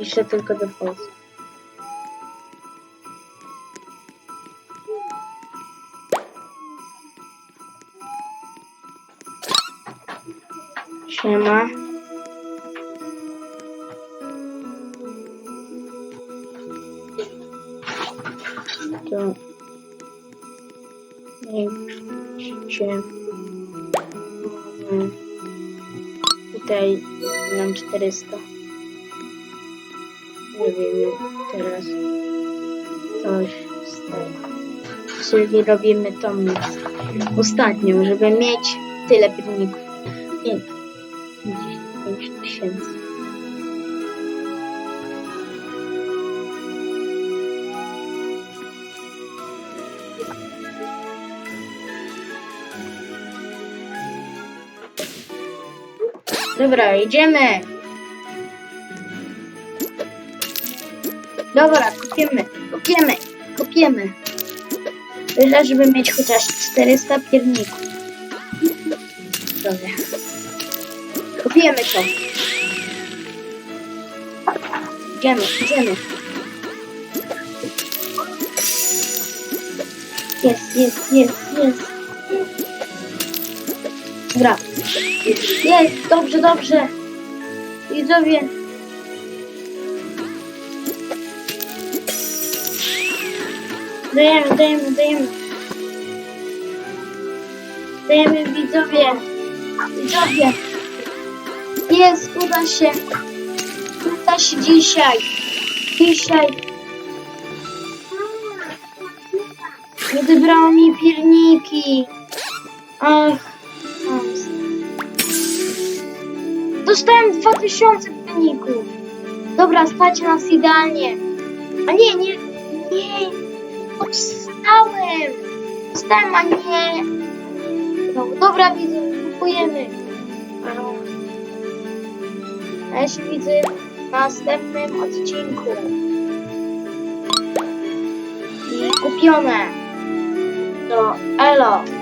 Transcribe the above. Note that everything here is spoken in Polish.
Еще только дополз. Шима. Что? Чем? Дай нам 400. Wiem, teraz coś z tego. Czyli robimy tą ostatnią, żeby mieć tyle pilników. Nie, 5 tysięcy. Dobra, idziemy. Dobra, kupiemy, kupiemy, kupiemy. Tyle, żeby mieć chociaż 400 pierników. Dobra. Kupiemy to. Idziemy, idziemy. Jest, jest, jest, jest. Dobra. Jest, dobrze, dobrze. Widzowie. Dajemy, dajemy, dajemy. Dajemy widzowie. Widzowie. Jest, uda się. Uda się dzisiaj. Dzisiaj. Odebrało mi pierniki. Ach. Dostałem 2000 pierników. Dobra, stać nas idealnie. A nie, nie, nie. Dostałem. Dostałem, a nie. No, dobra, widzę, kupujemy. A ja się widzę w następnym odcinku. I kupione. To elo.